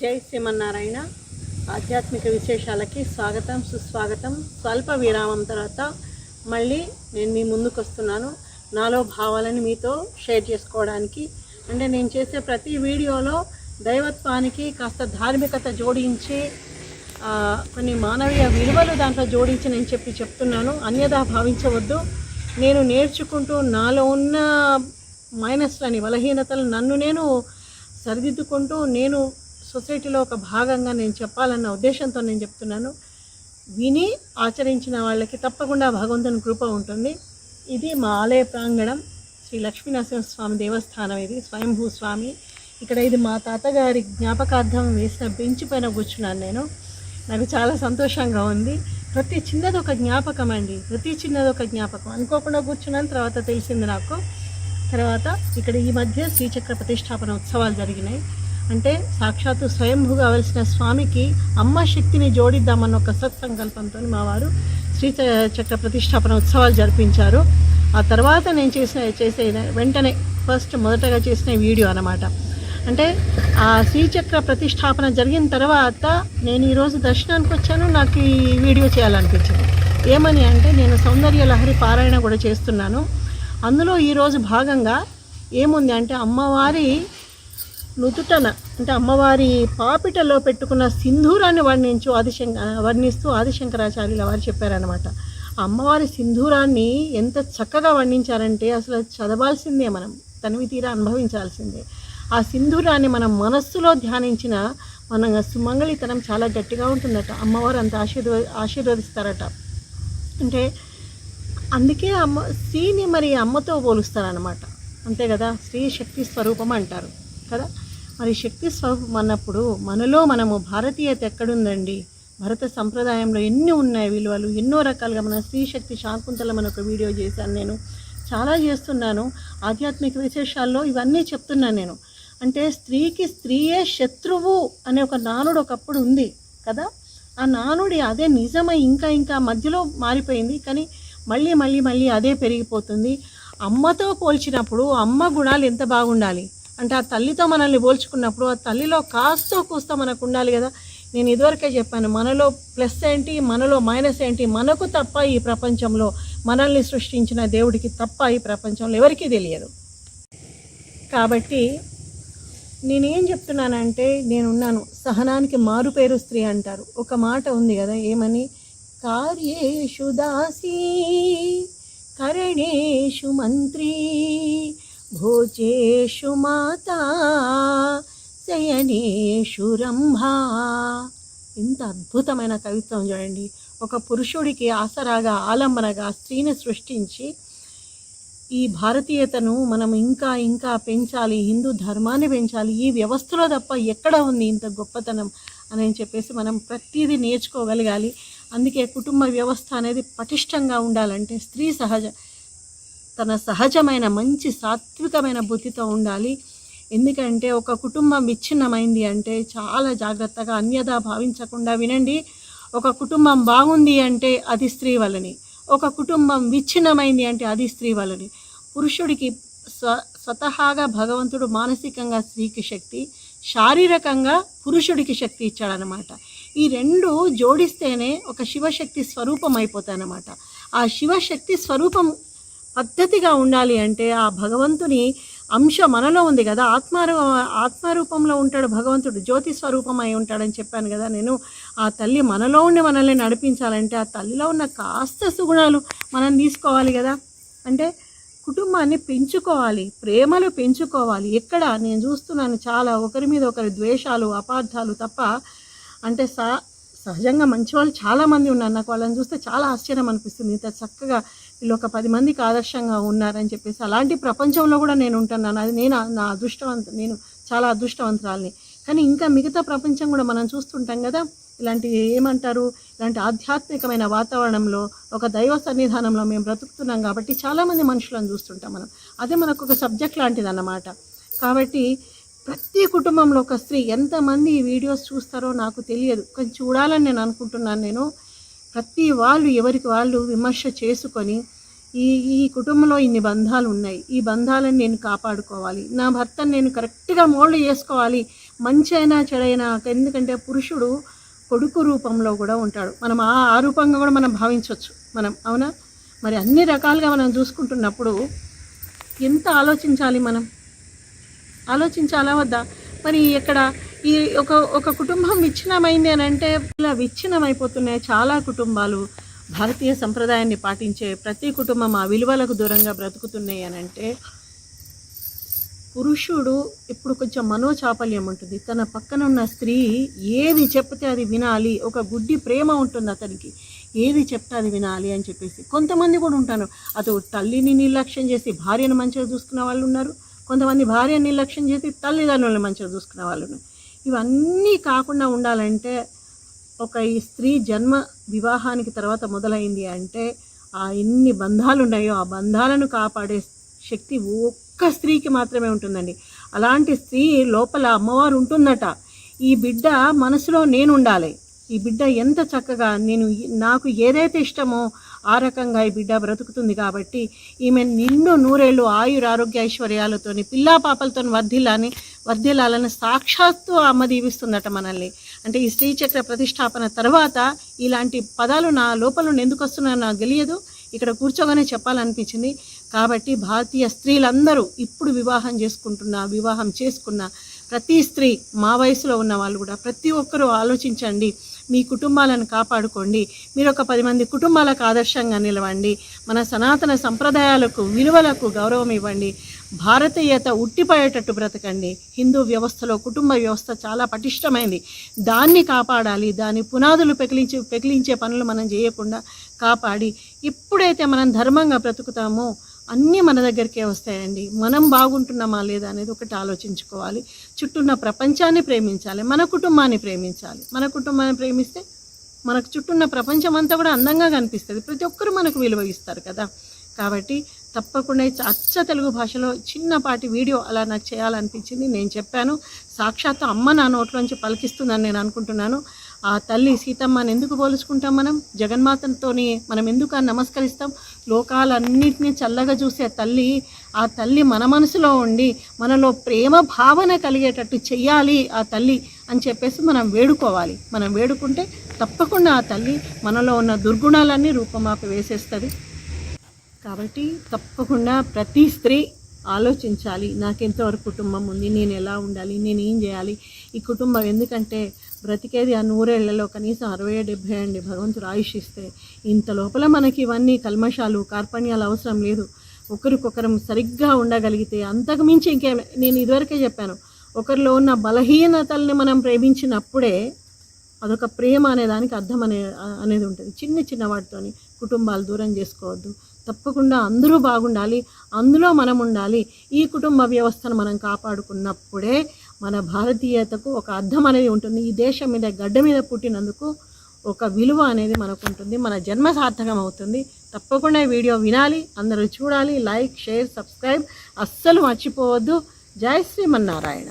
జై శ్రీమన్నారాయణ. ఆధ్యాత్మిక విశేషాలకి స్వాగతం సుస్వాగతం. స్వల్ప విరామం తర్వాత మళ్ళీ నేను మీ ముందుకు వస్తున్నాను నాలో భావాలని మీతో షేర్ చేసుకోవడానికి. అంటే నేను చేసే ప్రతి వీడియోలో దైవత్వానికి కాస్త ధార్మికత జోడించి కొన్ని మానవీయ విలువలు దాంట్లో జోడించి నేను చెప్పి చెప్తున్నాను. అన్యదా భావించవద్దు. నేను నేర్చుకుంటూ నాలో ఉన్న మైనస్లని బలహీనతలు నన్ను నేను సరిదిద్దుకుంటూ నేను సొసైటీలో ఒక భాగంగా నేను చెప్పాలన్న ఉద్దేశంతో నేను చెప్తున్నాను. విని ఆచరించిన వాళ్ళకి తప్పకుండా భగవంతుని కృప ఉంటుంది. ఇది మా ఆలయ ప్రాంగణం శ్రీ లక్ష్మీనరసింహస్వామి దేవస్థానం ఇది స్వయంభూ స్వామి. ఇక్కడ ఇది మా తాతగారి జ్ఞాపకార్థం వేసిన బెంచ్ పైన కూర్చున్నాను నేను. నాకు చాలా సంతోషంగా ఉంది. ప్రతి చిన్నది ఒక జ్ఞాపకం అండి. ప్రతి చిన్నది ఒక జ్ఞాపకం. అనుకోకుండా కూర్చున్నాను తర్వాత తెలిసింది నాకు. తర్వాత ఇక్కడ ఈ మధ్య శ్రీచక్ర ప్రతిష్టాపన ఉత్సవాలు జరిగినాయి. అంటే సాక్షాత్తు స్వయంభూ కావలసిన స్వామికి అమ్మ శక్తిని జోడిద్దామన్న ఒక సత్సంకల్పంతో మా వారు శ్రీ చక్ర ప్రతిష్టాపన ఉత్సవాలు జరిపించారు. ఆ తర్వాత నేను చేసిన చేసే వెంటనే ఫస్ట్ మొదటగా చేసిన వీడియో అన్నమాట. అంటే ఆ శ్రీచక్ర ప్రతిష్టాపన జరిగిన తర్వాత నేను ఈరోజు దర్శనానికి వచ్చాను నాకు ఈ వీడియో చేయాలనిపించింది. ఏమని అంటే నేను సౌందర్య లహరి పారాయణ కూడా చేస్తున్నాను. అందులో ఈరోజు భాగంగా ఏముంది అంటే అమ్మవారి నుదుటన అంటే అమ్మవారి పాపిటలో పెట్టుకున్న సింధూరాన్ని వర్ణించు ఆదిశంక వర్ణిస్తూ ఆదిశంకరాచార్యులు వారు చెప్పారనమాట ఆ అమ్మవారి సింధూరాన్ని ఎంత చక్కగా వర్ణించారంటే అసలు చదవాల్సిందే మనం. తనివి తీరా అనుభవించాల్సిందే. ఆ సింధూరాన్ని మనం మనస్సులో ధ్యానించిన మన సుమంగళితనం చాలా గట్టిగా ఉంటుందట. అమ్మవారు అంత ఆశీర్వ ఆశీర్వదిస్తారట. అంటే అందుకే అమ్మ స్త్రీని మరి అమ్మతో పోలుస్తారనమాట అంతే కదా? స్త్రీ శక్తి స్వరూపం అంటారు కదా? మరి శక్తి స్వరూపం అన్నప్పుడు మనలో మనము భారతీయత ఎక్కడుందండి? భరత సంప్రదాయంలో ఎన్ని ఉన్నాయి విలువలు? ఎన్నో రకాలుగా మన స్త్రీ శక్తి శాకుంతల అని ఒక వీడియో చేశాను నేను. చాలా చేస్తున్నాను. ఆధ్యాత్మిక విశేషాల్లో ఇవన్నీ చెప్తున్నాను నేను. అంటే స్త్రీకి స్త్రీయే శత్రువు అనే ఒక నానుడు ఒకప్పుడు ఉంది కదా? ఆ నానుడి అదే నిజమై ఇంకా ఇంకా మధ్యలో మారిపోయింది. కానీ మళ్ళీ మళ్ళీ మళ్ళీ అదే పెరిగిపోతుంది. అమ్మతో పోల్చినప్పుడు అమ్మ గుణాలు ఎంత బాగుండాలి? అంటే ఆ తల్లితో మనల్ని పోల్చుకున్నప్పుడు ఆ తల్లిలో కాస్తో కూస్తో మనకు ఉండాలి కదా. నేను ఇదివరకే చెప్పాను మనలో ప్లస్ ఏంటి మనలో మైనస్ ఏంటి మనకు తప్ప ఈ ప్రపంచంలో మనల్ని సృష్టించిన దేవుడికి తప్ప ఈ ప్రపంచంలో ఎవరికీ తెలియదు. కాబట్టి నేనేం చెప్తున్నానంటే నేనున్నాను. సహనానికి మారు పేరు స్త్రీ అంటారు. ఒక మాట ఉంది కదా ఏమని? కార్యేషు దాసీ కరణేషు మంత్రి భోజేషు మాతా శయనేషు రంభా ఇంత అద్భుతమైన కవిత్వం చూడండి. ఒక పురుషుడికి ఆసరాగా ఆలంబనగా స్త్రీని సృష్టించి ఈ భారతీయతను మనం ఇంకా ఇంకా పెంచాలి హిందూ ధర్మాన్ని పెంచాలి ఈ వ్యవస్థలో తప్ప ఎక్కడ ఉంది ఇంత గొప్పతనం అని చెప్పేసి మనం ప్రతిదీ నేర్చుకోగలగాలి. అందుకే కుటుంబ వ్యవస్థ అనేది పటిష్టంగా ఉండాలంటే స్త్రీ సహజ తన సహజమైన మంచి సాత్వికమైన బుద్ధితో ఉండాలి. ఎందుకంటే ఒక కుటుంబం విచ్ఛిన్నమైంది అంటే చాలా జాగ్రత్తగా అన్యదా భావించకుండా వినండి. ఒక కుటుంబం బాగుంది అంటే అది స్త్రీ వలని. ఒక కుటుంబం విచ్ఛిన్నమైంది అంటే అది స్త్రీ వలని. పురుషుడికి స్వ స్వతహాగా భగవంతుడు మానసికంగా స్త్రీకి శక్తి శారీరకంగా పురుషుడికి శక్తి ఇచ్చాడనమాట ఈ రెండు జోడిస్తేనే ఒక శివశక్తి స్వరూపం అయిపోతాయన్నమాట. ఆ శివశక్తి స్వరూపం పద్ధతిగా ఉండాలి అంటే ఆ భగవంతుని అంశ మనలో ఉంది కదా. ఆత్మారు ఆత్మరూపంలో ఉంటాడు భగవంతుడు జ్యోతి స్వరూపం అయి ఉంటాడని చెప్పాను కదా. నేను ఆ తల్లి మనలో ఉండి మనల్ని నడిపించాలంటే ఆ తల్లిలో ఉన్న కాస్త సుగుణాలు మనం తీసుకోవాలి కదా. అంటే కుటుంబాన్ని పెంచుకోవాలి ప్రేమలు పెంచుకోవాలి. ఎక్కడ? నేను చూస్తున్నాను చాలా ఒకరి మీద ఒకరి ద్వేషాలు అపార్థాలు తప్ప అంటే సహజంగా మంచి వాళ్ళు చాలామంది ఉన్నారు. నాకు వాళ్ళని చూస్తే చాలా ఆశ్చర్యం అనిపిస్తుంది. ఇంత చక్కగా వీళ్ళు ఒక పది మందికి ఆదర్శంగా ఉన్నారని చెప్పేసి అలాంటి ప్రపంచంలో కూడా నేను ఉంటున్నాను. అది నేను నా అదృష్టవంత నేను చాలా అదృష్టవంతురాల్ని. కానీ ఇంకా మిగతా ప్రపంచం కూడా మనం చూస్తుంటాం కదా ఇలాంటి ఏమంటారు ఇలాంటి ఆధ్యాత్మికమైన వాతావరణంలో ఒక దైవ సన్నిధానంలో మేము బ్రతుకుతున్నాం కాబట్టి చాలామంది మనుషులను చూస్తుంటాం మనం. అదే మనకు ఒక సబ్జెక్ట్ లాంటిది అన్నమాట కాబట్టి ప్రతి కుటుంబంలో ఒక స్త్రీ ఎంతమంది ఈ వీడియోస్ చూస్తారో నాకు తెలియదు. కొంచెం చూడాలని నేను అనుకుంటున్నాను నేను. ప్రతి వాళ్ళు ఎవరికి వాళ్ళు విమర్శ చేసుకొని ఈ ఈ కుటుంబంలో ఇన్ని బంధాలు ఉన్నాయి. ఈ బంధాలను నేను కాపాడుకోవాలి. నా భర్తను నేను కరెక్ట్గా మోల్డ్ చేసుకోవాలి. మంచి అయినా చెడైనా ఎందుకంటే పురుషుడు కొడుకు రూపంలో కూడా ఉంటాడు. మనం ఆ ఆ రూపంగా కూడా మనం భావించవచ్చు మనం అవునా? మరి అన్ని రకాలుగా మనం చూసుకుంటున్నప్పుడు ఎంత ఆలోచించాలి మనం? ఆలోచించాలా వద్దా? మరి ఇక్కడ ఈ ఒక ఒక కుటుంబం విచ్ఛిన్నమైంది అని అంటే ఇలా విచ్ఛిన్నమైపోతున్నాయి చాలా కుటుంబాలు. భారతీయ సంప్రదాయాన్ని పాటించే ప్రతి కుటుంబం ఆ విలువలకు దూరంగా బ్రతుకుతున్నాయి అని అంటే పురుషుడు ఇప్పుడు కొంచెం మనోచాపల్యం ఉంటుంది. తన పక్కన ఉన్న స్త్రీ ఏది చెప్తే అది వినాలి. ఒక గుడ్డి ప్రేమ ఉంటుంది అతనికి. ఏది చెప్తే అది వినాలి అని చెప్పేసి. కొంతమంది కూడా ఉంటారు. అటు తల్లిని నిర్లక్ష్యం చేసి భార్యను మంచిగా చూసుకునే వాళ్ళు ఉన్నారు. కొంతమంది భార్యను నిర్లక్ష్యం చేసి తల్లిదండ్రులను మంచిగా చూసుకునే వాళ్ళు ఉన్నారు. ఇవన్నీ కాకుండా ఉండాలంటే ఒక ఈ స్త్రీ జన్మ వివాహానికి తర్వాత మొదలైంది అంటే ఆ ఎన్ని బంధాలు ఉన్నాయో ఆ బంధాలను కాపాడే శక్తి ఒక్క స్త్రీకి మాత్రమే ఉంటుందండి. అలాంటి స్త్రీ లోపల అమ్మవారు ఉంటుందట. ఈ బిడ్డ మనసులో నేను ఉండాలి ఈ బిడ్డ ఎంత చక్కగా నేను నాకు ఏదైతే ఇష్టమో ఆ రకంగా ఈ బిడ్డ బ్రతుకుతుంది కాబట్టి ఈమె నిండు నూరేళ్ళు ఆయుర ఆరోగ్య ఐశ్వర్యాలతోని పిల్లా పాపలతో వర్ధిల్లాని వర్ధిల్లాలని సాక్షాత్తు అమ్మ దీవిస్తుందట మనల్ని. అంటే ఈ శ్రీచక్ర ప్రతిష్టాపన తర్వాత ఇలాంటి పదాలు నా లోపల నుండి ఎందుకు వస్తున్నాయో నాకు తెలియదు. ఇక్కడ కూర్చోగానే చెప్పాలనిపించింది. కాబట్టి భారతీయ స్త్రీలందరూ ఇప్పుడు వివాహం చేసుకుంటున్న వివాహం చేసుకున్న ప్రతి స్త్రీ మా వయసులో ఉన్న వాళ్ళు కూడా ప్రతి ఒక్కరూ ఆలోచించండి మీ కుటుంబాలను కాపాడుకోండి మీరు ఒక పది మంది కుటుంబాలకు ఆదర్శంగా నిలవండి మన సనాతన సంప్రదాయాలకు విలువలకు గౌరవం ఇవ్వండి భారతీయత ఉట్టిపోయేటట్టు బ్రతకండి. హిందూ వ్యవస్థలో కుటుంబ వ్యవస్థ చాలా పటిష్టమైంది. దాన్ని కాపాడాలి దాని పునాదులు పెకిలించి పెకిలించే పనులు మనం చేయకుండా కాపాడి ఎప్పుడైతే మనం ధర్మంగా బ్రతుకుతామో అన్నీ మన దగ్గరికే వస్తాయండి. మనం బాగుంటున్నామా లేదా అనేది ఒకటి ఆలోచించుకోవాలి. చుట్టూన్న ప్రపంచాన్ని ప్రేమించాలి. మన కుటుంబాన్ని ప్రేమించాలి. మన కుటుంబాన్ని ప్రేమిస్తే మనకు చుట్టూన్న ప్రపంచం అంతా కూడా అందంగా కనిపిస్తుంది. ప్రతి ఒక్కరు మనకు విలువ ఇస్తారు కదా. కాబట్టి తప్పకుండా అచ్చ తెలుగు భాషలో చిన్నపాటి వీడియో అలా నాకు చేయాలనిపించింది. నేను చెప్పాను. సాక్షాత్తు అమ్మ నా నోట్లోంచి పలికిస్తుందని నేను అనుకుంటున్నాను. ఆ తల్లి సీతమ్మని ఎందుకు పోల్చుకుంటాం మనం? జగన్మాతతోని మనం ఎందుకు ఆ నమస్కరిస్తాం? లోకాలన్నింటినీ చల్లగా చూసే తల్లి ఆ తల్లి మన మనసులో ఉండి మనలో ప్రేమ భావన కలిగేటట్టు చెయ్యాలి ఆ తల్లి అని చెప్పేసి మనం వేడుకోవాలి. మనం వేడుకుంటే తప్పకుండా ఆ తల్లి మనలో ఉన్న దుర్గుణాలన్నీ రూపమాపి వేసేస్తుంది. కాబట్టి తప్పకుండా ప్రతి స్త్రీ ఆలోచించాలి నాకెంతవరకు కుటుంబం ఉంది నేను ఎలా ఉండాలి నేను ఏం చేయాలి ఈ కుటుంబం ఎందుకంటే బ్రతికేది ఆ నూరేళ్ళలో కనీసం అరవై డెబ్భై అండి. భగవంతుడు ఆయుష్ ఇస్తే ఇంత లోపల మనకి ఇవన్నీ కల్మషాలు కార్పణ్యాలు అవసరం లేదు. ఒకరికొకరం సరిగ్గా ఉండగలిగితే అంతకు మించి ఇంకే నేను ఇదివరకే చెప్పాను. ఒకరిలో ఉన్న బలహీనతల్ని మనం ప్రేమించినప్పుడే అదొక ప్రేమ అనే దానికి అర్థం అనే అనేది ఉంటుంది. చిన్న చిన్న వాటితోని కుటుంబాలు దూరం చేసుకోవద్దు. తప్పకుండా అందరూ బాగుండాలి. అందులో మనం ఉండాలి. ఈ కుటుంబ వ్యవస్థను మనం కాపాడుకున్నప్పుడే మన భారతీయతకు ఒక అర్థం అనేది ఉంటుంది. ఈ దేశం మీద గడ్డ మీద పుట్టినందుకు ఒక విలువ అనేది మనకు ఉంటుంది. మన జన్మ సార్థకం అవుతుంది. తప్పకుండా ఈ వీడియో వినాలి అందరూ చూడాలి. లైక్ షేర్ సబ్స్క్రైబ్ అస్సలు మర్చిపోవద్దు. జై శ్రీమన్నారాయణ.